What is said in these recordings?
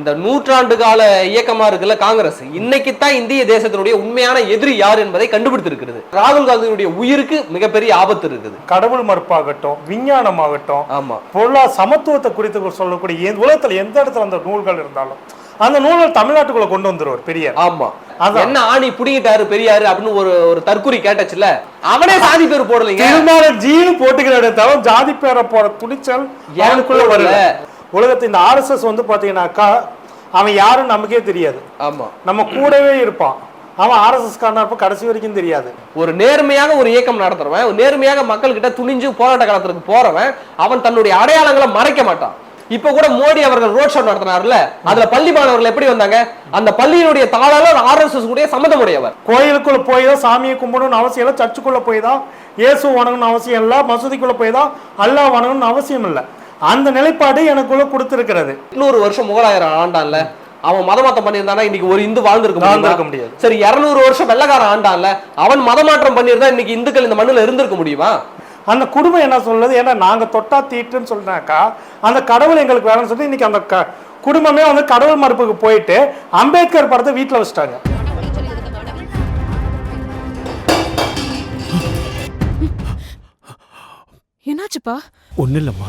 இந்த நூற்றாண்டு கால இயக்கமா இருக்குல்ல காங்கிரஸ்? இன்னைக்கு தான் இந்திய தேசத்தினுடைய உண்மையான எதிரி யார் என்பதை கண்டுபிடித்திருக்கிறது. ராகுல் காந்தியினுடைய உயிருக்கு மிகப்பெரிய ஆபத்து இருக்குது. கடவுள் மறுப்பாகட்டும் விஞ்ஞானமாகட்டும் ஆமா. பொருளா சமத்துவத்தை குறித்து சொல்லக்கூடிய உலகத்துல எந்த இடத்துல அந்த நூல்கள் இருந்தாலும் அந்த நூல்கள் தமிழ்நாட்டுக்குள்ள கொண்டு வந்துருவார் பெரியார். ஆமா. என்ன ஆணி புடிங்கிட்டாரு பெரியாரு அப்படின்னு ஒரு ஒரு தற்குறி கேட்டச்சுல அவனே சாதி பேர் போடலைங்க. திருநாள் ஜீனு போட்டுக்கிறாரே தவிர ஜாதி பேரை போற துணிச்சல் அவனுக்குள்ள போடல? வரல. உலகத்து இந்த ஆர்எஸ்எஸ் வந்து பாத்தீங்கன்னாக்கா அவன் யாரும் நமக்கே தெரியாது. ஆமா. நம்ம கூடவே இருப்பான். அவன் ஆர்எஸ்எஸ் காரனா இருப்பான் கடைசி வரைக்கும் தெரியாது. ஒரு நேர்மையாக ஒரு இயக்கம் நடத்துறவன் ஒரு நேர்மையாக மக்கள் கிட்ட துணிஞ்சு போராட்ட காலத்துக்கு போறவன் அவன் தன்னுடைய அடையாளங்களை மறைக்க மாட்டான். இப்ப கூட மோடி அவர்கள் ரோட் ஷோ நடத்தினார்ல அதுல பள்ளி மாணவர்கள் எப்படி வந்தாங்க? அந்த பள்ளியினுடைய தாளாளர் ஆர்எஸ்எஸ் உடைய சம்மதமுடையவர். கோயிலுக்குள்ள போய் தான் சாமியை கும்பிடணும்னு அவசியம் இல்லை சர்ச்சுக்குள்ள போய் தான் இயேசு வணங்கணும்னு அவசியம் இல்லை மசூதிக்குள்ள போய் தான் அல்லாஹ் வணங்கணும்னு அவசியம் இல்லை. அந்த நிலைப்பாடு எனக்குள்ள கொடுத்திருக்கிறது. இன்னொரு வருஷம் முகலாயர் ஆண்டான்ல அவன் மதமாற்றம் பண்ணியிருந்தானா இன்னைக்கு ஒரு இந்து வாழ்ந்திருக்க வாழ்ந்திருக்க முடியுமா முடியாது. சரி இருநூறு வருஷம் வெள்ளக்காரன் ஆண்டான்ல அவன் மதமாற்றம் பண்ணியிருந்தா இன்னைக்கு இந்துக்கள் இந்த மண்ணுல இருந்திருக்க முடியுமா? அந்த குடும்பம் என்ன சொல்லுது? ஏன்னா நாங்க தொட்டா தீட்டுன்னு சொல்லினாக்கா அந்த கடவுள் எங்களுக்கு வேணும்னு சொல்லி இன்னைக்கு அந்த க- குடும்பமே வந்து கடவுள் மறுப்புக்கு போயிட்டு அம்பேத்கர் படத்தை வீட்டுல வச்சுட்டாங்க. என்னாச்சுப்பா? ஒன்றும் இல்லைம்மா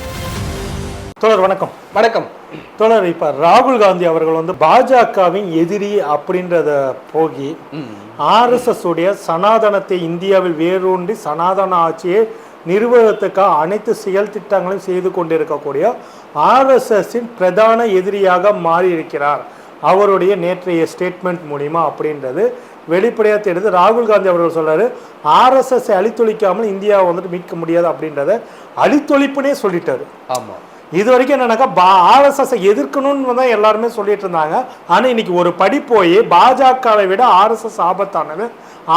தோழர் வணக்கம். வணக்கம். தோழர் இப்ப ராகுல் காந்தி அவர்கள் வந்து பாஜகவின் எதிரி அப்படின்றத போகி ஆர்எஸ்எஸ் உடைய சனாதனத்தை இந்தியாவில் வேரூன்றி சனாதன ஆட்சியை நிறுவனத்துக்காக அனைத்து செயல் திட்டங்களையும் செய்து கொண்டிருக்கக்கூடிய ஆர்எஸ்எஸ்ஸின் பிரதான எதிரியாக மாறி இருக்கிறார் அவருடைய நேற்றைய ஸ்டேட்மெண்ட் மூலிமா அப்படின்றது வெளிப்படையாக தெரியுது. ராகுல் காந்தி அவர்கள் சொல்றாரு ஆர்எஸ்எஸ் அழித்தொழிக்காமல் இந்தியாவை வந்துட்டு மீட்க முடியாது அப்படின்றத அழித்தொழிப்புனே சொல்லிட்டாரு. ஆமா. இது வரைக்கும் என்னன்னாக்கா பா ஆர்எஸ்எஸ்ஸை எதிர்க்கணும்னு தான் எல்லாருமே சொல்லிட்டு இருந்தாங்க. ஆனால் இன்னைக்கு ஒரு படி போய் பாஜகவை விட ஆர்எஸ்எஸ் ஆபத்தானது.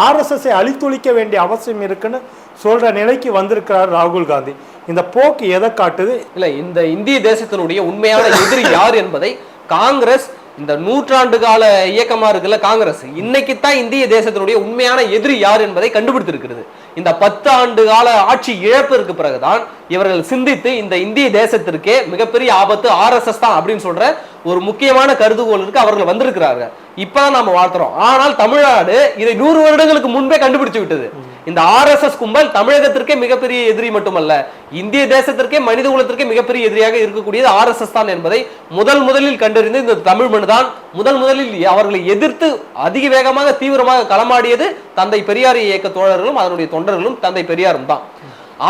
ஆர்எஸ்எஸ்ஸை அழித்தொழிக்க வேண்டிய அவசியம் இருக்குன்னு சொல்கிற நிலைக்கு வந்திருக்கிறார் ராகுல் காந்தி. இந்த போக்கு எதை காட்டுது? இல்லை இந்த இந்திய தேசத்தினுடைய உண்மையான எதிரி யார் என்பதை காங்கிரஸ் இந்த நூற்றாண்டு கால இயக்கமா இருக்குல்ல காங்கிரஸ். இன்னைக்கு தான் இந்திய தேசத்தினுடைய உண்மையான எதிரி யார் என்பதை கண்டுபிடித்திருக்கிறது. இந்த பத்து ஆண்டு கால ஆட்சி இழப்பிற்கு பிறகுதான் இவர்கள் சிந்தித்து இந்த இந்திய தேசத்திற்கே மிகப்பெரிய ஆபத்து ஆர்எஸ்எஸ் தான் அப்படின்னு சொல்ற ஒரு முக்கியமான கருதுகோளுக்கு அவர்கள் வந்திருக்கிறார்கள். இப்பதான் நாம வாழ்த்துறோம். ஆனால் தமிழ்நாடு இதை நூறு வருடங்களுக்கு முன்பே கண்டுபிடிச்சு விட்டது. இந்த ஆர்எஸ்எஸ் கும்பல் தமிழகத்திற்கே மிகப்பெரிய எதிரி மட்டுமல்ல இந்திய தேசத்திற்கே மனித குலத்திற்கே மிகப்பெரிய எதிரியாக இருக்கக்கூடியது ஆர்எஸ்எஸ் தான் என்பதை முதல் முதலில் கண்டறிந்து இந்த தமிழ் மண் தான் முதல் முதலில் அவர்களை எதிர்த்து அதிக வேகமாக தீவிரமாக களமாடியது தந்தை பெரியார் இயக்க தோழர்களும் அதனுடைய தொண்டர்களும் தந்தை பெரியாரும் தான்.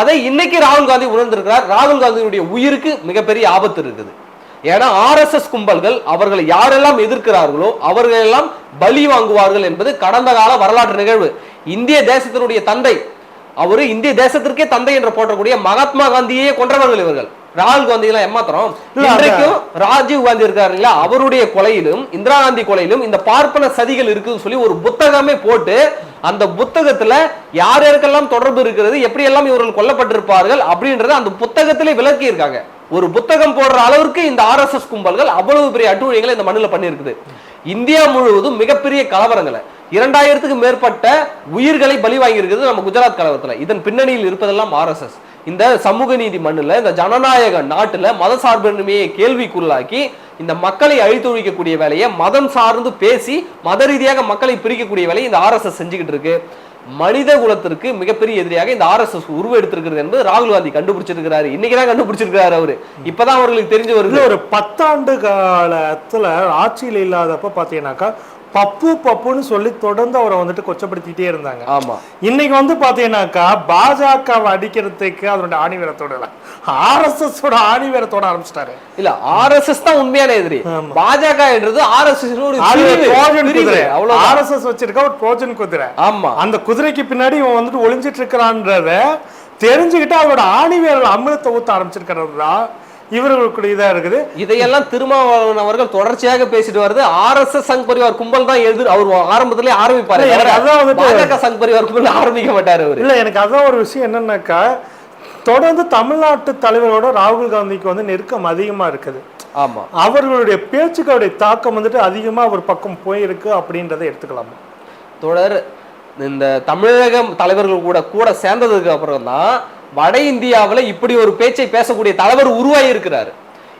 அதை இன்னைக்கு ராகுல் காந்தி உணர்ந்திருக்கிறார். ராகுல் காந்தியினுடைய உயிருக்கு மிகப்பெரிய ஆபத்து இருக்குது. ஏன்னா ஆர்எஸ்எஸ் கும்பல்கள் அவர்களை யாரெல்லாம் எதிர்க்கிறார்களோ அவர்கள் எல்லாம் பலி வாங்குவார்கள் என்பது கடந்த கால வரலாற்று நிகழ்வு. இந்திய தேசத்தினுடைய தந்தை அவரு இந்திய தேசத்திற்கே தந்தை என்று போற்றக்கூடிய மகாத்மா காந்தியே கொன்றவர்கள் இவர்கள். ராகுல் காந்தி எல்லாம் ஏமாத்திரம் இன்றைக்கும் ராஜீவ் காந்தி இருக்காரு இல்லையா அவருடைய கொலையிலும் இந்திரா காந்தி கொலையிலும் இந்த பார்ப்பன சதிகள் இருக்குன்னு சொல்லி ஒரு புத்தகமே போட்டு அந்த புத்தகத்துல யார் யாருக்கெல்லாம் தொடர்பு இருக்கிறது எப்படி எல்லாம் இவர்கள் கொல்லப்பட்டிருப்பார்கள் அப்படின்றத அந்த புத்தகத்திலே விளக்கி இருக்காங்க ஒரு புத்தகம் போடுற அளவிற்கு இந்த ஆர்எஸ்எஸ் கும்பல்கள் அவ்வளவு பெரிய அட்டுழியங்களை இந்த மண்ணில் பண்ணியிருக்குது. இந்தியா முழுவதும் மிகப்பெரிய கலவரங்களை இரண்டாயிரத்துக்கு மேற்பட்ட உயிர்களை பலி வாங்கியிருக்கிறது நம்ம குஜராத் கலவரத்துல. இதன் பின்னணியில் இருப்பதெல்லாம் ஆர்எஸ்எஸ் இந்த சமூக நீதி மண்ணுல இந்த ஜனநாயக நாட்டில் மத சார்பின்மையை கேள்விக்குள்ளாக்கி இந்த மக்களை அழித்தொழிக்கக்கூடிய வேலையை மதம் சார்ந்து பேசி மத ரீதியாக மக்களை பிரிக்கக்கூடிய வேலையை இந்த ஆர்எஸ்எஸ் செஞ்சுக்கிட்டு இருக்கு. மனித குலத்திற்கு மிகப்பெரிய எதிரியாக இந்த ஆர்எஸ்எஸ் உருவெடுத்திருக்கிறது என்பது ராகுல் காந்தி கண்டுபிடிச்சிருக்கிறாரு. இன்னைக்கு தான் கண்டுபிடிச்சிருக்கிறாரு அவரு. இப்பதான் அவர்களுக்கு தெரிஞ்சு வருது. ஒரு பத்தாண்டு காலத்துல ஆட்சியில் இல்லாதப்ப பாத்தீங்கன்னாக்கா பப்பு பப்புன்னு சொல்லி தொடர்ந்து அவரை வந்துட்டு கொச்சப்படுத்திட்டே இருந்தாங்க. ஆமா. இன்னைக்கு வந்து பாத்தீங்கன்னாக்கா பாஜகவை அடிக்கிறதுக்கு அதனுடைய ஆணிவரத்தோட ஆர்எஸ்எஸ் ஓட ஆணிவரத்தோட ஆரம்பிச்சிட்டாரு. இல்ல ஆர்எஸ்எஸ் தான் உண்மையான எதிரி. பாஜக என்றது ஆர்எஸ்எஸ் அவ்வளவுதான். ஆர்எஸ்எஸ் வச்சிருக்க ஒரு ட்ரோஜன் குதிரை. ஆமா. அந்த குதிரைக்கு பின்னாடி இவன் வந்துட்டு ஒளிஞ்சிட்டு இருக்கிறான்றத தெரிஞ்சுக்கிட்டு அவரோட ஆணிவேரல் அமிர்தத்தை ஊத்த ஆரம்பிச்சிருக்கிறது தான் இவர்களுக்கு இதா இருக்குது. இதையெல்லாம் திருமாவளவன் அவர்கள் தொடர்ச்சியாக பேசிட்டு வருது. ஆர்எஸ்எஸ் சங் பரிவார் கும்பல் தான் எதிர் அவர் ஆரம்பத்திலே ஆரம்பிப்பாரு. அதான் வந்துட்டு- சங் பரிவார் கும்பல் ஆரம்பிக்க மாட்டாரு அவரு. இல்ல எனக்கு அதான் ஒரு விஷயம் என்னன்னாக்கா தொடர்ந்து தமிழ்நாட்டு தலைவரோட ராகுல் காந்திக்கு வந்து நெருக்கம் அதிகமா இருக்குது. ஆமா. அவர்களுடைய பேச்சுக்களுடைய தாக்கம் வந்துட்டு அதிகமா அவர் பக்கம் போயிருக்கு அப்படின்றத எடுத்துக்கலாமா. தொடர் இந்த தமிழகம் தலைவர்கள் கூட கூட சேர்ந்ததுக்கு அப்புறம் தான் வட இந்தியாவுல இப்படி ஒரு பேச்சை பேசக்கூடிய தலைவர் உருவாகி இருக்கிறார்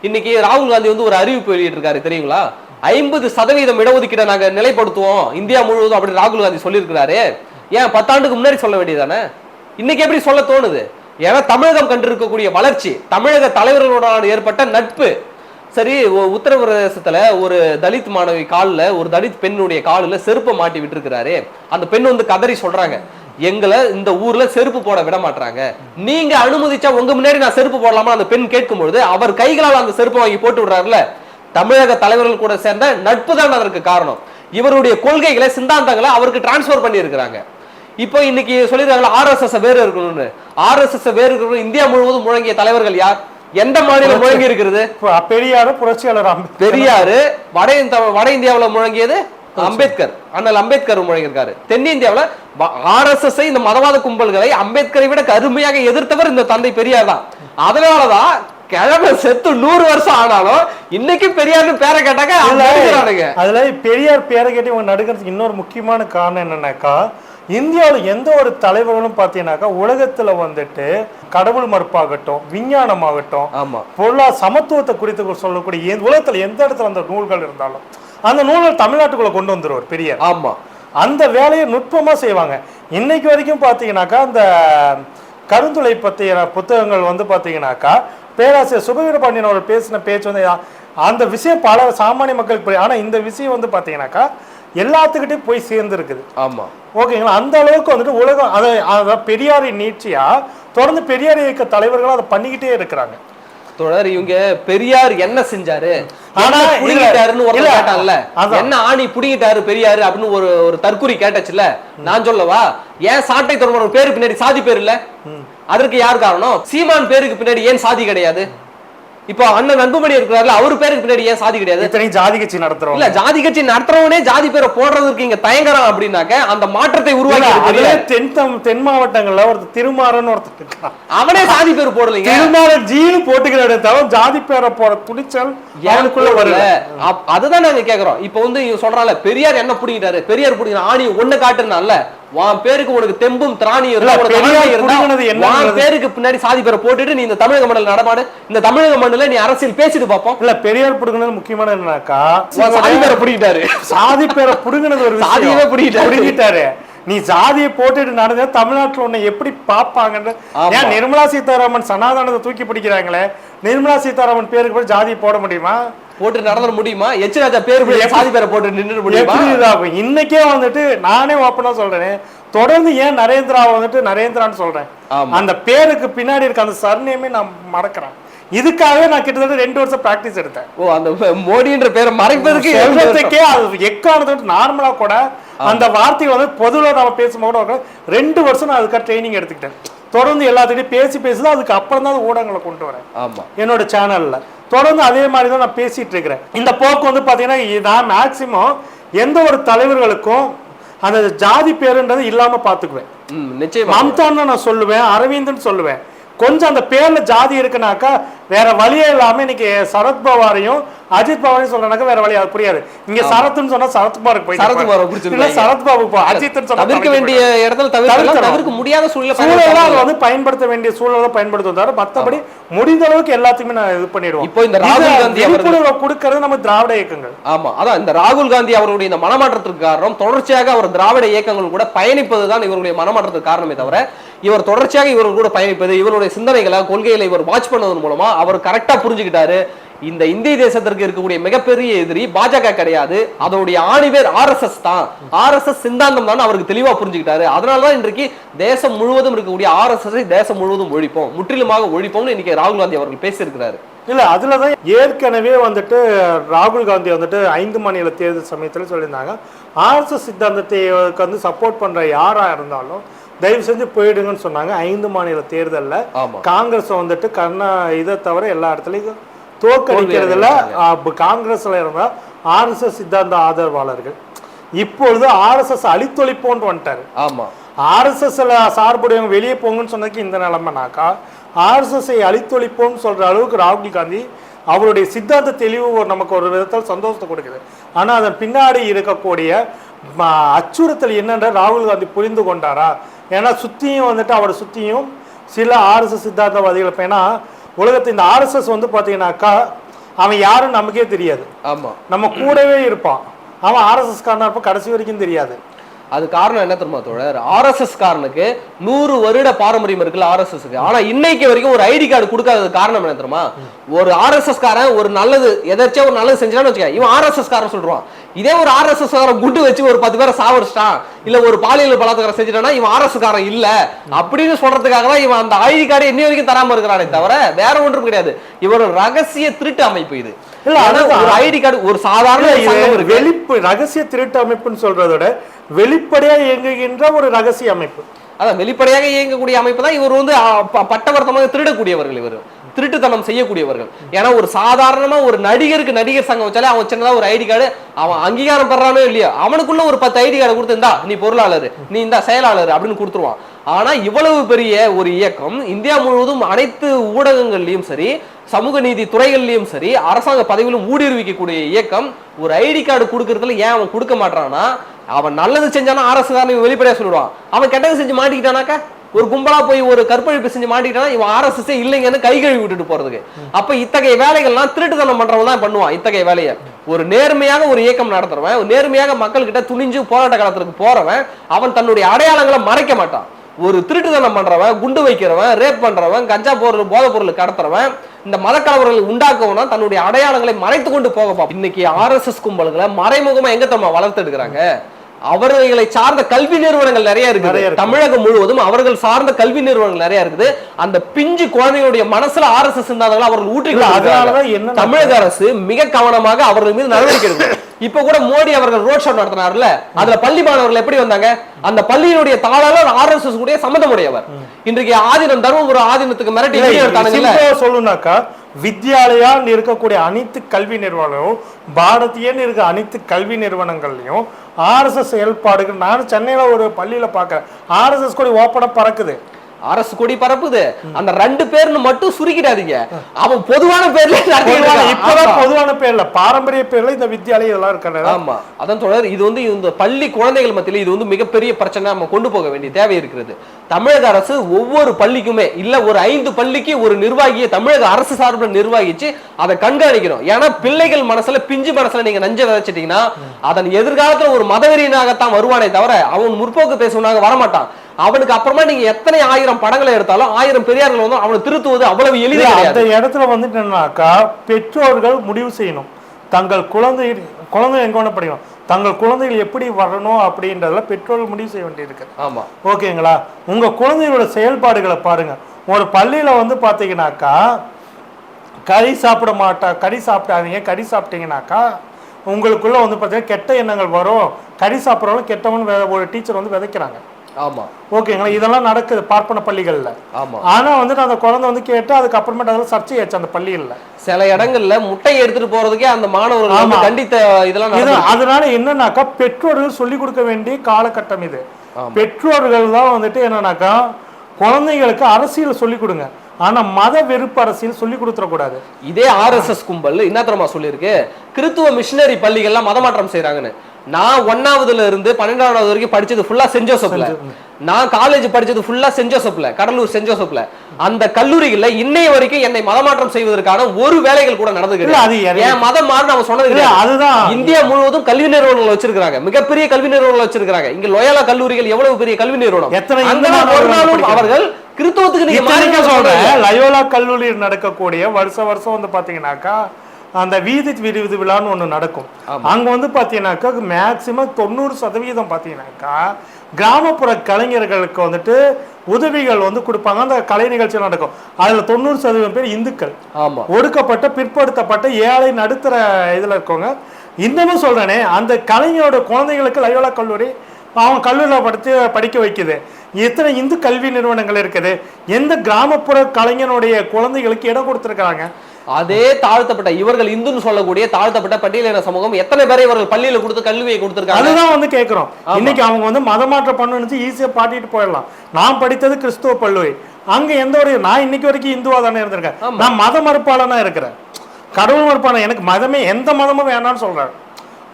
இன்னைக்கு ராகுல் காந்தி வந்து ஒரு அறிவிப்பு வெளியிட்டிருக்காரு தெரியுங்களா? ஐம்பது சதவீதம் இடஒதுக்கீடை நாங்க நிலைப்படுத்துவோம் இந்தியா முழுவதும் அப்படி ராகுல் காந்தி சொல்லியிருக்கிறாரு. ஏன் பத்தாண்டுக்கு முன்னாடி சொல்ல வேண்டியதானே இன்னைக்கு எப்படி சொல்ல தோணுது? ஏன்னா தமிழகம் கண்டிருக்கக்கூடிய வளர்ச்சி தமிழக தலைவர்களோட ஏற்பட்ட நட்பு. சரி உத்தரப்பிரதேசத்துல ஒரு தலித் மாணவி கால்ல ஒரு தலித் பெண்ணுடைய காலில் செருப்பை மாட்டி விட்டுருக்கிறாரு. அந்த பெண் வந்து கதறி சொல்றாங்க. எங்களை இந்த ஊர்ல செருப்பு போட விட மாட்டாங்க நீங்க அனுமதிச்சா உங்க முன்னாடி நான் செருப்பு போடலாமா? அந்த பெண் கேட்கும் பொழுது அவர் கைகளால் அந்த செருப்பை வாங்கி போட்டு விடுறாருல தமிழக தலைவர்கள் கூட சேர்ந்த நட்பு தான் அதற்கு காரணம். இவருடைய கொள்கைகளை சித்தாந்தங்களை அவருக்கு டிரான்ஸ்ஃபர் பண்ணி இருக்கிறாங்க இப்போ இன்னைக்கு சொல்லிருக்காங்களா ஆர்எஸ்எஸ் வேறு இருக்கணும்னு. ஆர்எஸ்எஸ் வேறு இருக்கணும் இந்தியா முழுவதும் முழங்கிய தலைவர்கள் யார்? எந்த மாநிலம் முழங்கி இருக்கிறது பெரியார புரட்சியாளர் பெரியாரு வட வட இந்தியாவுல முழங்கியது அம்பேத்கர். அண்ணல் அம்பேத்கர் முழங்கியிருக்காரு. தென்னிந்தியாவுல ஆர்எஸ்எஸ் இந்த மதவாத கும்பல்களை அம்பேத்கரை விட கடுமையாக எதிர்த்தவர் இந்த தந்தை பெரியார் தான். அதனாலதான் கிழமை செத்து நூறு வருஷம் ஆனாலும் இன்னைக்கு பெரியார்னு பேரை கேட்டாங்க. அதுல பெரியார் பேரை கேட்டு இவங்க நடுக்கிறதுக்கு இன்னொரு முக்கியமான காரணம் என்னன்னாக்கா இந்தியாவில் எந்த ஒரு தலைவர்களும் பார்த்தீங்கன்னாக்கா உலகத்துல வந்துட்டு கடவுள் மறுப்பாகட்டும் விஞ்ஞானமாகட்டும் பொருளா சமத்துவத்தை குறித்து சொல்லக்கூடிய உலகத்துல எந்த இடத்துல அந்த நூல்கள் இருந்தாலும் அந்த நூல்கள் தமிழ்நாட்டுக்குள்ள கொண்டு வந்துருவார் பெரியார். ஆமா. அந்த வேலையை நுட்பமா செய்வாங்க. இன்னைக்கு வரைக்கும் பார்த்தீங்கன்னாக்கா அந்த கருந்துளை பற்றிய புத்தகங்கள் வந்து பார்த்தீங்கன்னாக்கா பேராசிரியர் சுபவீர பாண்டியன் அவர் பேசின பேச்சு வந்து அந்த விஷயம் பல சாமானிய மக்களுக்கு ஆனால் இந்த விஷயம் வந்து பார்த்தீங்கன்னாக்கா எல்லாத்துக்கிட்டையும் போய் சேர்ந்து இருக்குது ஆமா. ஓகேங்களா? அந்த அளவுக்கு வந்துட்டு உலகம் அதை அதை பெரியாரின் நீட்சியா தொடர்ந்து பெரியார் இயக்க தலைவர்கள் அதை பண்ணிக்கிட்டே இருக்கிறாங்க. தொடர் இவங்க பெரியார் என்ன செஞ்சாரு? ஆனா புடிங்கிட்டாருன்னு ஒருத்தர் கேட்டான்ல. என்ன ஆணி புடிங்கிட்டாரு பெரியாரு அப்படின்னு ஒரு ஒரு தற்குறி கேட்டச்சுல? நான் சொல்லவா? ஏன் சாட்டை தொடர்பு பேரு பின்னாடி சாதி பேர் இல்ல? அதற்கு யார் காரணம்? சீமான் பேருக்கு பின்னாடி ஏன் சாதி கிடையாது? இப்போ அண்ணன் அன்புமணி இருக்கிறாருல அவர் பேருக்கு பின்னாடி ஏன் சாதி கிடையாது? இத்தனையும் ஜாதி கட்சி நடத்துறோம் இல்ல ஜாதி கட்சி நடத்துறவனே ஜாதி பேரை போடுறதுக்கு இங்க தயங்குறான் அப்படின்னாக்க அந்த மாற்றத்தை உருவாக்கி. தென் தென் மாவட்டங்கள்ல ஒருத்தர் திருமாறன் ஒருத்தர் அவனே சாதி பேர் போடலைங்க. திருமாறன் ஜீனு போட்டுக்கிறாரு தவிர ஜாதி பேரை போற துணிச்சல் அவனுக்குள்ள வரல அதுதான் நாங்க கேக்குறோம். இப்போ வந்து இவன் சொல்றான்ல பெரியார் என்ன புடிங்கிட்டாரு? பெரியார் புடிங்கிற ஆணி ஒண்ணு காட்டுனால உன் பேருக்கு உனக்கு தெம்பும் திராணியும் இருந்தா, பேருக்கு பின்னாடி சாதி பேரை போட்டுட்டு நீ இந்த தமிழக மண்டல நடமாடு. இந்த தமிழக மண்டல நீ அரசியல் பேசிட்டு பாப்போம். இல்ல பெரியார் புடுங்கினது முக்கியமான என்னன்னாக்கா சாதி பேரை புடிங்கிட்டாரு. சாதி பேரை புடுங்கினது ஒரு. சாதியவே புடுங்கிட்டாரு. நீ சாதியை போட்டுட்டு நடந்தா தமிழ்நாட்டுல உன்னை எப்படி பாப்பாங்கன்னு ஆமா. ஏன் நிர்மலா சீதாராமன் சனாதனத்தை தூக்கி பிடிக்கிறாங்களே? நிர்மலா சீதாராமன் பேருக்கு போய் ஜாதியை போட முடியுமா? போட்டு நடந்துட முடியுமா? எச் ராஜா பேர் சாதி பேரை போட்டு நின்று முடியுமா? இன்னைக்கே வந்துட்டு நானே ஓப்பனா சொல்றேன். தொடர்ந்து ஏன் நரேந்திரா வந்துட்டு நரேந்திரான்னு சொல்றேன். அந்த பேருக்கு பின்னாடி இருக்க அந்த சர்நேமே நான் மறக்கிறேன். இதுக்காகவே நான் கிட்டத்தட்ட ரெண்டு வருஷம் பிராக்டிஸ் எடுத்தேன். ஓ அந்த மோடின்ற பேரை மறைப்பதற்கு எக்கானது நார்மலா கூட அந்த வார்த்தைகள் வந்து பொதுவா நம்ம பேசும்போது கூட ரெண்டு வருஷம் நான் அதுக்காக ட்ரைனிங் எடுத்துக்கிட்டேன். தொடர்ந்து எல்லாத்துக்கிட்டையும் பேசி பேசி தான் அதுக்கு அப்புறம் தான் ஊடகங்களை கொண்டு வரேன். ஆமா. என்னோட சேனல்ல தொடர்ந்து அதே மாதிரி தான் நான் பேசிட்டு இருக்கிறேன். இந்த போக்கு வந்து பாத்தீங்கன்னா இ- நான் மேக்சிமம் எந்த ஒரு தலைவர்களுக்கும் அந்த ஜாதி பேருன்றது இல்லாம பாத்துக்குவேன். ம், நிச்சயமா. மம்தான்னு நான் சொல்லுவேன் அரவிந்தன் சொல்லுவேன். கொஞ்சம் அந்த பேர்ல ஜாதி இருக்குனாக்கா வேற வழியே இல்லாம இன்னைக்கு சரத்பவாரையும் அஜித் பவாரையும் சொல்றனாக்கா வேற வழி புரியாது. இங்க சரத்னு சொன்னா சரத்குமாருக்கு போயிட்டு சரத்குமாரை. இல்ல சரத்பாபு போ அஜித்னு சொன்னா தவிர்க்க வேண்டிய இடத்துல தவிர்க்கணும். தவிர்க்க முடியாத சூழ்நிலை சூழலை அதை. வந்து பயன்படுத்த வேண்டிய சூழலை பயன்படுத்தும் தவிர மத்தபடி முடிந்த அளவுக்கு எல்லாத்துக்குமே நான் இது பண்ணிடுவோம். இப்போ இந்த ராகுல் காந்தி விழிப்புணர்வை கொடுக்கறது நம்ம திராவிட இயக்கங்கள். ஆமா. அதான் இந்த ராகுல் காந்தி அவருடைய இந்த மனமாற்றத்துக்கு காரணம் தொடர்ச்சியாக அவர் திராவிட இயக்கங்கள் கூட பயணிப்பதுதான் இவருடைய மனமாற்றத்துக்கு காரணமே தவிர இவர் தொடர்ச்சியாக இவர்கள் கூட பயணிப்பது இவருடைய சிந்தனைகளை கொள்கைகளை இவர் வாட்ச் பண்ணதன் மூலமா அவர் கரெக்டா புரிஞ்சுக்கிட்டாரு. இந்த இந்திய தேசத்திற்கு இருக்கக்கூடிய மிகப்பெரிய எதிரி பாஜக கிடையாது. அதோடைய ஆணிவேர் ஆர்எஸ்எஸ் தான். ஆர்எஸ்எஸ் சிந்தாந்தம் தான் அவருக்கு தெளிவா புரிஞ்சுக்கிட்டாரு. அதனாலதான் இன்றைக்கு தேசம் முழுவதும் இருக்கக்கூடிய ஆர்எஸ்எஸ் தேசம் முழுவதும் ஒழிப்போம். முற்றிலுமாக ஒழிப்போம்னு இன்னைக்கு ராகுல் காந்தி அவர்கள் பேசியிருக்கிறாரு. இல்ல அதுலதான் ஏற்கனவே வந்துட்டு ராகுல் காந்தி வந்துட்டு ஐந்து மாநில தேர்தல் சமயத்துல சொல்லியிருந்தாங்க. ஆர்எஸ்எஸ் சித்தாந்தத்தை வந்து சப்போர்ட் பண்ற யாரா இருந்தாலும் தயவு செஞ்சு போயிடுங்கன்னு சொன்னாங்க. ஐந்து மாநில தேர்தல்ல. காங்கிரஸ் வந்துட்டு கர்நா இதை தவிர எல்லா இடத்துலயும் தோற்கடிக்கிறதுல அப்ப காங்கிரஸ்ல இருந்தா ஆர்எஸ்எஸ் சித்தாந்த ஆதரவாளர்கள். இப்பொழுது ஆர்எஸ்எஸ் அழித்தொழிப்போன்னு வந்துட்டாரு. ஆமா. ஆர்எஸ்எஸ்ல சார்புடையவங்க வெளியே போங்கன்னு சொன்னதுக்கு இந்த நிலைமைனாக்கா ஆர்எஸ்எஸ்ஐ அழித்தொழிப்போம்னு சொல்ற அளவுக்கு ராகுல் காந்தி அவருடைய சித்தாந்த தெளிவு நமக்கு ஒரு விதத்தில் சந்தோஷத்தை கொடுக்குது. ஆனா அதன் பின்னாடி இருக்கக்கூடிய அச்சுறுத்தல் என்னன்ற ராகுல் காந்தி புரிந்து கொண்டாரா? ஏன்னா சுத்தியும் வந்துட்டு அவரை சுத்தியும் சில ஆர்எஸ்எஸ் சித்தாந்தவாதிகள் இப்ப ஏன்னா உலகத்து இந்த ஆர்எஸ்எஸ் வந்து பாத்தீங்கன்னாக்கா அவன் யாருன்னு நமக்கே தெரியாது. ஆமா. நம்ம கூடவே இருப்பான். அவன் ஆர்எஸ்எஸ் காரனா இருப்பான். கடைசி வரைக்கும் தெரியாது. அது காரணம் என்ன தெரியுமா தோழர்? ஆர்எஸ்எஸ் காரனுக்கு நூறு வருட பாரம்பரியம் இருக்குல்ல ஆர்எஸ்எஸ்க்கு ஆனா இன்னைக்கு வரைக்கும் ஒரு ஐடி கார்டு கொடுக்காதது காரணம் என்ன தெரியுமா? ஒரு ஆர்எஸ்எஸ் காரன் ஒரு நல்லது எதாச்சும் ஒரு நல்லது செஞ்சான்னு வச்சுக்க இவன் ஆர்எஸ்எஸ் காரன் சொல்றான். இதே ஒரு ஆர்எஸ்எஸ் காரன் குண்டு வச்சு ஒரு பத்து பேரை சாவடிச்சிட்டான். இல்ல ஒரு பாலியல் பலாத்காரம் செஞ்சுட்டானா இவன் ஆர்எஸ் காரன் இல்ல. அப்படின்னு சொல்றதுக்காக தான் இவன் அந்த ஐடி கார்டு இன்னி வரைக்கும் தராம இருக்கிறானே தவிர வேற ஒன்றும் கிடையாது. இவரோட ரகசிய திருட்டு அமைப்பு இது. இல்ல. ஒரு ஐடி கார்டு ஒரு சாதாரண வெளிப்பு ரகசிய திருட்டு அமைப்புன்னு சொல்றத விட வெளிப்படையா இயங்குகின்ற ஒரு ரகசிய அமைப்பு. அதான் வெளிப்படையாக இயங்கக்கூடிய அமைப்பு தான் இவர் வந்து பட்டவர்த்தமாக திருடக்கூடியவர்கள் இவர். திருட்டுத்தனம் செய்யக்கூடியவர்கள். ஏன்னா ஒரு சாதாரணமா ஒரு நடிகருக்கு நடிகர் சங்கம் வச்சாலே அவன் சின்னதா ஒரு ஐடி கார்டு அவன் அங்கீகாரம் பெறானோ இல்லையோ அவனுக்குள்ள ஒரு பத்து ஐடி கார்டு கொடுத்து இந்தா நீ பொருளாளர் நீ இந்த செயலாளர் அப்படின்னு கொடுத்துருவான். ஆனா இவ்வளவு பெரிய ஒரு இயக்கம் இந்தியா முழுவதும் அனைத்து ஊடகங்கள்லயும் சரி சமூக நீதி துறைகள்லயும் சரி அரசாங்க பதவியிலும் ஊடுருவிக்கக்கூடிய இயக்கம் ஒரு ஐடி கார்டு கொடுக்கறதுல ஏன் அவன் கொடுக்க மாட்டான்னா அவன் நல்லது செஞ்சானா அரசு காரன் வெளிப்படையா சொல்லிடுவான். அவன் கெட்டது செஞ்சு மாட்டிக்கிட்டானாக்கா? ஒரு கும்பலா போய் ஒரு கற்பழிப்பு செஞ்சு மாட்டிக்கிட்டானா இவன் ஆர்எஸ்எஸ் இல்லைங்கன்னு கை கழுவி விட்டுட்டு போறதுக்கு. அப்ப இத்தகைய வேலைகள்லாம் திருட்டுத்தனம் பண்றவன் தான் பண்ணுவான் இத்தகைய வேலையை. ஒரு நேர்மையாக ஒரு இயக்கம் நடத்துறவன் நேர்மையாக மக்கள்கிட்ட துணிஞ்சு போராட்ட காலத்துக்கு போறவன் அவன் தன்னுடைய அடையாளங்களை மறைக்க மாட்டான். ஒரு திருட்டுத்தனம் பண்றவன் குண்டு வைக்கிறவன் ரேப் பண்றவன் கஞ்சா பொருள் போதைப் பொருள் கடத்துறவன் இந்த மதக்கலவர்களை உண்டாக்குவனா தன்னுடைய அடையாளங்களை மறைத்து கொண்டு போக இன்னைக்கு ஆர்எஸ்எஸ் கும்பல்களை மறைமுகமா எங்க தம்மா வளர்த்து எடுக்கிறாங்க? அவர்களை சார்ந்த கல்வி நிறுவனங்கள் நிறைய இருக்குது. இருக்கு. தமிழகம் முழுவதும் அவர்கள் சார்ந்த கல்வி நிறுவனங்கள் நிறைய இருக்குது. அந்த பிஞ்சு குழந்தைகளுடைய மனசுல ஆர்எஸ்எஸ் இருந்தாங்களா அவர்கள் ஊற்றி இல்ல, கொண்டிருக்கிறார்கள். அதனாலதான் என்ன தமிழக அரசு மிக கவனமாக அவர்கள் மீது நடவடிக்கை எடுக்கணும் இப்ப கூட மோடி அவர்கள் ரோட் ஷோ நடத்தினார்ல அதுல பள்ளி மாணவர்கள் எப்படி வந்தாங்க? அந்த பள்ளியினுடைய தாளாளர் ஆர்எஸ்எஸ் உடைய சம்மந்தமுடையவர். இன்றைக்கு ஆதீனம் தர்மபுர ஆதீனத்துக்கு மிரட்டி சொல்லணும்னாக்கா வித்யாலயான்னு இருக்கக்கூடிய அனைத்து கல்வி நிறுவனங்களும் பாரதியன்னு இருக்க அனைத்து கல்வி நிறுவனங்கள்லையும் ஆர்எஸ்எஸ் செயல்பாடுகள். நான் சென்னையில ஒரு பள்ளியில பார்க்கறேன். ஆர்எஸ்எஸ் கூட ஓப்பனா பறக்குது. அரசு கொடி பரப்புது. அந்த ரெண்டு பேர்னு மட்டும் சுருக்கிடாதீங்க. அவன் பொதுவான பேர்ல. இப்பதான். பொதுவான பேர்ல பாரம்பரிய பேர்ல இந்த வித்யாலயம் இதெல்லாம் ஆமா. அதான் தொடர் இது வந்து இந்த பள்ளி குழந்தைகள் மத்தியில இது வந்து மிகப்பெரிய பிரச்சனை நம்ம கொண்டு போக வேண்டிய தேவை இருக்கிறது. தமிழக அரசு ஒவ்வொரு பள்ளிக்குமே இல்ல ஒரு ஐந்து பள்ளிக்கு ஒரு நிர்வாகியை தமிழக அரசு சார்பில் நிர்வகிச்சு அதை கண்காணிக்கணும். ஏன்னா பிள்ளைகள் மனசுல பிஞ்சு மனசுல நீங்க நஞ்ச விதைச்சிட்டீங்கன்னா அதன் எதிர்காலத்துல ஒரு மதவெறியனாகத்தான் வருவானே தவிர அவன் முற்போக்கு பேசுவனாக வரமாட்டான். அவனுக்கு அப்புறமா நீங்க எத்தனை ஆயிரம் படங்களை எடுத்தாலும் ஆயிரம் பெரியார்கள் வந்து அவனை திருத்துவது அவ்வளவு எளிது இல்ல, கிடையாது. அந்த இடத்துல வந்துட்டு என்னன்னாக்கா பெற்றோர்கள் முடிவு செய்யணும். தங்கள் குழந்தை குழந்தை எங்க வேணா படிக்கணும் தங்கள் குழந்தைகள் எப்படி வரணும் அப்படின்றதுல பெற்றோர்கள் முடிவு செய்ய வேண்டியிருக்கு. ஆமா. ஓகேங்களா? உங்க குழந்தைகளோட செயல்பாடுகளை பாருங்க. ஒரு பள்ளியில வந்து பாத்தீங்கன்னாக்கா கறி சாப்பிட மாட்டா கறி சாப்பிட்டாதீங்க கறி சாப்பிட்டீங்கன்னாக்கா உங்களுக்குள்ள வந்து பார்த்தீங்கன்னா கெட்ட எண்ணங்கள் வரும். கறி சாப்பிட்றவங்க கெட்டவன் ஒரு டீச்சர் வந்து விதைக்கிறாங்க. ஆமா. ஓகேங்களா இதெல்லாம் நடக்குது பார்ப்பன பள்ளிகள்ல. ஆமா. ஆனா வந்துட்டு அந்த குழந்தை வந்து கேட்டு அதுக்கப்புறமேட்டு அதெல்லாம் சர்ச்சையாச்சு அந்த பள்ளிகள்ல. சில இடங்கள்ல முட்டையை எடுத்துட்டு போறதுக்கே அந்த மாணவர்கள். கண்டித்த இதெல்லாம். அதனால என்னன்னாக்கா பெற்றோர்கள் சொல்லி கொடுக்க வேண்டிய காலகட்டம் இது. பெற்றோர்கள் தான் வந்துட்டு என்னன்னாக்கா குழந்தைங்களுக்கு அரசியல் சொல்லி கொடுங்க. ஆனா மத வெறுப்பு அரசியல் சொல்லி கொடுத்துடக்கூடாது இதே ஆர்எஸ்எஸ் கும்பல் என்ன தெரியுமா சொல்லியிருக்கு. கிறித்துவ மிஷினரி பள்ளிகள்லாம் மதமாற்றம் செய்றாங்கன்னு. நான் ஒன்னாவதுல இருந்து பன்னெண்டாவது வரைக்கும் படிச்சது ஃபுல்லா சென்ட் ஜோசப்ல. நான் காலேஜ் படிச்சது ஃபுல்லா சென்ட் ஜோசப்ல கடலூர் சென்ட் ஜோசப்ல. அந்த கல்லூரிகள்ல இன்னைய வரைக்கும் என்னை மதமாற்றம் செய்வதற்கான ஒரு வேலைகள் கூட நடந்து இல்ல, அது கிடையாது. என் மதம் மாறுன்னு அவன் சொன்னது அதுதான். இந்தியா முழுவதும் கல்வி நிறுவனங்கள் வச்சிருக்காங்க மிகப்பெரிய கல்வி நிறுவனங்கள் வச்சிருக்காங்க இங்க லோயாலா கல்லூரிகள் எவ்வளவு பெரிய கல்வி நிறுவனம்? எத்தனை? அவர்கள் கிறிஸ்தவத்துக்கு நீங்க லயோலா கல்லூரியில் நடக்கக்கூடிய வருஷ வருஷம் வந்து பாத்தீங்கன்னாக்கா அந்த வீதி விரிவுது விழான்னு ஒண்ணு நடக்கும். அங்க வந்து பாத்தீங்கன்னாக்கா மேக்சிமம் தொண்ணூறு சதவீதம் பாத்தீங்கன்னாக்கா கிராமப்புற கலைஞர்களுக்கு வந்துட்டு உதவிகள் வந்து கொடுப்பாங்க. அந்த கலை நிகழ்ச்சி நடக்கும். அதுல தொண்ணூறு சதவீதம் பேர் இந்துக்கள். ஆமா. ஒடுக்கப்பட்ட பிற்படுத்தப்பட்ட ஏழை நடுத்தர இதுல இருக்கவங்க. இன்னமும் சொல்றேனே அந்த கலைஞரோட குழந்தைகளுக்கு லயோலா கல்லூரி அவன் கல்லூரியில் படித்து படிக்க வைக்குது. எத்தனை இந்து கல்வி நிறுவனங்கள் இருக்குது. எந்த கிராமப்புற கலைஞனுடைய குழந்தைகளுக்கு இடம் கொடுத்துருக்காங்க அதே தாழ்த்தப்பட்ட இவர்கள் இந்துன்னு சொல்லக்கூடிய தாழ்த்தப்பட்ட பட்டியலின சமூகம் எத்தனை பேரை இவர்கள் பள்ளியில கொடுத்து கல்வியை கொடுத்திருக்காங்க? அதுதான் வந்து கேட்கிறோம். இன்னைக்கு அவங்க வந்து மதமாற்றம் பண்ணணும்னு ஈஸியா பாட்டிட்டு போயிடலாம். நான் படித்தது கிறிஸ்துவ பல்லுவை. அங்க எந்த ஒரு நான் இன்னைக்கு வரைக்கும் இந்துவா தானே இருந்திருக்கேன். நான் மத மறுப்பாளனா இருக்கிறேன். கடவுள் மறுப்பாளன் எனக்கு மதமே எந்த மதமும் வேணாம்னு சொல்றேன்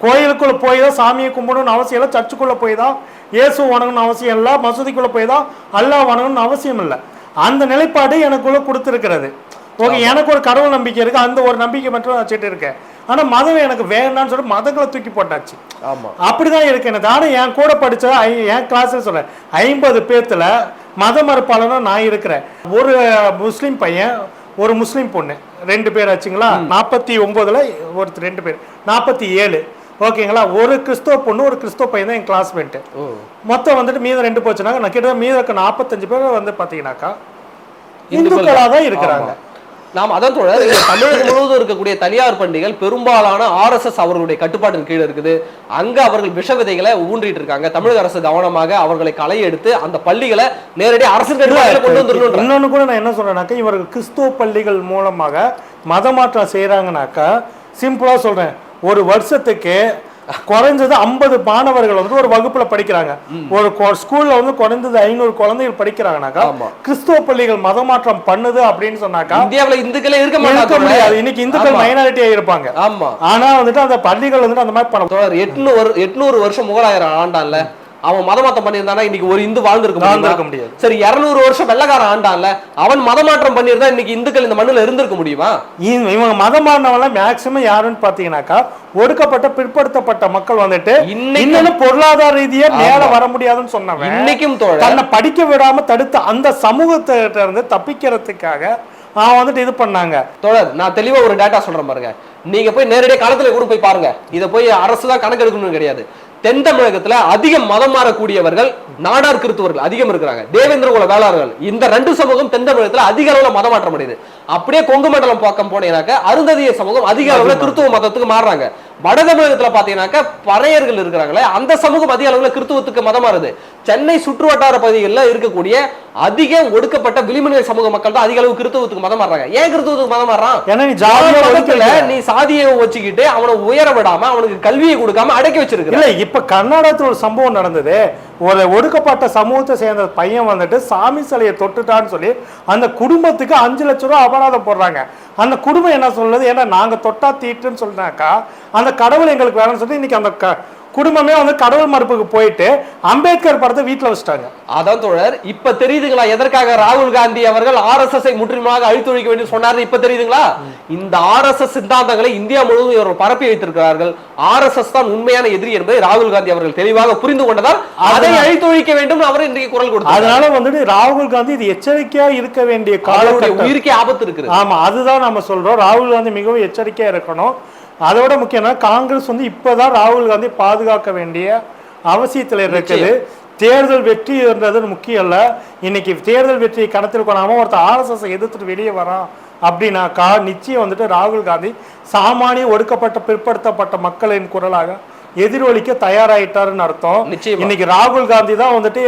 கோயிலுக்குள்ள போய் தான் சாமியை கும்பிடணும்னு அவசியம் இல்லை சர்ச்சுக்குள்ள போய் தான் இயேசு வணங்கணும்னு அவசியம் இல்லை மசூதிக்குள்ள போய் தான் அல்லாஹ் வணங்கணும்னு அவசியம் இல்லை. அந்த நிலைப்பாடு எனக்குள்ள கொடுத்துருக்கிறது. ஓகே எனக்கு ஒரு கடவுள் நம்பிக்கை இருக்கு அந்த ஒரு நம்பிக்கை மட்டும் நான் வச்சுட்டு இருக்கேன். ஆனா மதம் எனக்கு வேண்டாம்னு சொல்லிட்டு மதங்களை தூக்கி போட்டாச்சு. ஆமா. அப்படிதான் இருக்கு எனக்கு. ஆனா என் கூட படிச்ச என் கிளாஸ்ல சொல்றேன் ஐம்பது பேத்துல மத மறுப்பாளனா நான் இருக்கிறேன். ஒரு முஸ்லீம் பையன் ஒரு முஸ்லீம் பொண்ணு ரெண்டு பேர் ஆச்சுங்களா? நாற்பத்தி ஒன்பதுல ஒருத்தர் ரெண்டு பேர் நாற்பத்தி ஏழு. ஓகேங்களா? ஒரு கிறிஸ்தவ பொண்ணு ஒரு கிறிஸ்தவ பையன் தான் என் கிளாஸ்மேட் ஓ. மொத்தம் வந்துட்டு மீதம் ரெண்டு போச்சுனாக்க நான் கிட்ட மீதம் நாற்பத்தஞ்சு பேர் வந்து பாத்தீங்கன்னாக்கா இந்துக்கள் இந்துக்களா தான் இருக்கிறாங்க. நாம் அதான் இங்க தமிழகம் முழுவதும் இருக்கக்கூடிய தனியார் பண்டிகள் பெரும்பாலான ஆர்எஸ்எஸ் அவர்களுடைய கட்டுப்பாட்டின் கீழ் இருக்குது. அங்க அவர்கள் விஷ விதைகளை ஊன்றிட்டு இருக்காங்க. தமிழக அரசு கவனமாக அவர்களை களை எடுத்து அந்த பள்ளிகளை நேரடியாக அரசு கொண்டு வந்துடணும் கூட நான் என்ன சொல்றேன்னாக்கா இவர்கள் கிறிஸ்துவ பள்ளிகள் மூலமாக மதமாற்றம் செய்யறாங்கனாக்கா சிம்பிளா சொல்றேன். ஒரு வருஷத்துக்கு குறைஞ்சது ஐம்பது மாணவர்கள் வந்து ஒரு வகுப்புல படிக்கிறாங்க. ஒரு ஸ்கூல்ல வந்து குறைந்தது ஐநூறு குழந்தைகள் படிக்கிறாங்கனாக்கா. கிறிஸ்துவ பள்ளிகள் மதமாற்றம் பண்ணுது அப்படின்னு சொன்னாக்கா இந்தியாவுல இந்துக்களே இருக்க இருக்க முடியாது. இன்னைக்கு இந்துக்கள். மைனாரிட்டியா இருப்பாங்க. ஆமா. ஆனா வந்துட்டு அந்த பள்ளிகள் வந்துட்டு அந்த மாதிரி பண்ண எட்நூறு எட்நூறு வருஷம் முகலாயர் ஆண்டான்ல. அவன் மதமாற்றம் பண்ணியிருந்தானா இன்னைக்கு ஒரு இந்து வாழ்ந்திருக்க வாழ்ந்திருக்க? முடியாது. சரி இருநூறு வருஷம் வெள்ளக்காரன் ஆண்டான்ல அவன் மதமாற்றம் பண்ணியிருந்தா இன்னைக்கு இந்துக்கள் இந்த மண்ணுல இருந்திருக்க முடியுமா இவங்க மதம் மாறினவங்க மேக்சிமம் யாருன்னு பாத்தீங்கன்னாக்கா ஒடுக்கப்பட்ட பிற்படுத்தப்பட்ட மக்கள் வந்துட்டு இன்னும் பொருளாதார ரீதியா மேல. வர முடியாதுன்னு சொன்னவன் இன்னைக்கும் தன்னை படிக்க விடாம தடுத்த அந்த சமூகத்திட்ட இருந்து தப்பிக்கிறதுக்காக அவன் வந்துட்டு இது பண்ணாங்க தோழர் நான் தெளிவா ஒரு டேட்டா சொல்றேன் பாருங்க நீங்க போய் நேரடியாக களத்துல கூட போய் பாருங்க இதை போய் அரசு தான் கணக்கு எடுக்கணும்னு கிடையாது தென் தமிழகத்துல அதிகம் மதம் மாறக்கூடியவர்கள் நாடார் கிறிஸ்துவர்கள் அதிகம் இருக்கிறாங்க. தேவேந்திர குல வேளாளர்கள். இந்த ரெண்டு சமூகம் தென் தமிழகத்துல அதிக அளவுல மதம் அடையுது. அப்படியே கொங்கு மண்டலம் பக்கம் போனீங்கன்னாக்க அருந்ததிய சமூகம் அதிக அளவுல கிறிஸ்துவ மதத்துக்கு மாறுறாங்க. வட தமிழகத்துல பாத்தீங்கன்னாக்க பறையர்கள் இருக்கிறாங்களே அந்த சமூகம் அதிக அளவுல கிறிஸ்துவத்துக்கு மதம் மாறுது. சென்னை சுற்று வட்டார பகுதிகளில் இருக்கக்கூடிய அதிக ஒடுக்கப்பட்ட விளிம்புநிலை சமூக மக்கள் தான் அதிக அளவு கிறிஸ்துவத்துக்கு மதம் மாறுறாங்க. ஏன் கிறிஸ்துவத்துக்கு மதம் ஒதுக்கல நீ சாதியை வச்சுக்கிட்டு அவனை உயர விடாம அவனுக்கு கல்வியை கொடுக்காம அடக்கி வச்சிருக்க இல்ல இப்ப கர்நாடகத்துல ஒரு சம்பவம் நடந்தது. ஒரு ஒடுக்கப்பட்ட சமூகத்தை சேர்ந்த பையன் வந்துட்டு சாமி சிலையை தொட்டுட்டான்னு சொல்லி அந்த குடும்பத்துக்கு அஞ்சு லட்ச ரூபா அபராதம் போடுறாங்க. அந்த குடும்பம் என்ன சொல்லுது? ஏன்னா நாங்க தொட்டா தீட்டுன்னு சொல்லிட்டாக்கா அந்த கடவுள் எங்களுக்கு வேணும்னு சொல்லி இன்னைக்கு அந்த க- குடும்பமே வந்து கடவுள் மறுப்புக்கு போயிட்டு அம்பேத்கர் படத்தை வீட்டுல வச்சுட்டாங்க. அதான் தோழர் இப்ப தெரியுதுங்களா எதற்காக ராகுல் காந்தி அவர்கள் ஆர்எஸ்எஸ் ஐ முற்றிலுமாக அழித்தொழிக்க வேண்டும் சொன்னாரு இப்ப தெரியுதுங்களா? இந்த ஆர்எஸ்எஸ் சித்தாந்தங்களை இந்தியா முழுவதும் இவர்கள் பரப்பி வைத்திருக்கிறார்கள். ஆர்எஸ்எஸ் தான் உண்மையான எதிரி என்பதை ராகுல் காந்தி அவர்கள் தெளிவாக புரிந்து கொண்டதால் அதை அழித்தொழிக்க வேண்டும் அவர் இன்றைக்கு குரல் கொடுத்தார். அதனால வந்துட்டு ராகுல் காந்தி இது எச்சரிக்கையா இருக்க வேண்டிய காலகட்டம். உயிருக்கே ஆபத்து இருக்குது. ஆமா அதுதான் நம்ம சொல்றோம். ராகுல் காந்தி மிகவும் எச்சரிக்கையா இருக்கணும். அதோட முக்கியம்னா காங்கிரஸ் வந்து இப்பதான் ராகுல் காந்தி பாதுகாக்க வேண்டிய அவசியத்துல இருக்குது. தேர்தல் வெற்றின்றது முக்கியம் இல்ல. இன்னைக்கு தேர்தல் வெற்றியை கணத்தில் கொள்ளாம ஒருத்தர் ஆர்எஸ்எஸ் எதிர்த்துட்டு வெளியே வரான் அப்படின்னாக்கா நிச்சயம் வந்துட்டு ராகுல் காந்தி சாமானிய ஒடுக்கப்பட்ட பிற்படுத்தப்பட்ட மக்களின் குரலாக எதிரொலிக்க தயாராயிட்டாருன்னு அர்த்தம். இன்னைக்கு ராகுல் காந்தி தான் வந்துட்டு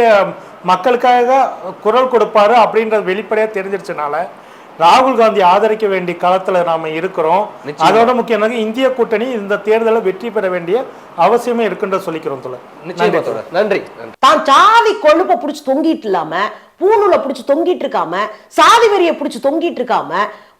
மக்களுக்காக குரல் கொடுப்பாரு அப்படின்றது வெளிப்படையா தெரிஞ்சிருச்சனால ராகுல் காந்தி ஆதரிக்க வேண்டிய களத்துல நாம இருக்கிறோம். அதோட முக்கியமாக இந்திய கூட்டணி இந்த தேர்தலை வெற்றி பெற வேண்டிய அவசியமே இருக்குன்ற சொல்லிக்கிறோம் தோழர். நன்றி நன்றி. தான் சாதி கொழுப்ப புடிச்சு தொங்கிட்டு இல்லாம பூணூலை புடிச்சு தொங்கிட்டு இருக்காம சாதி வெறியை புடிச்சு தொங்கிட்டு இருக்காம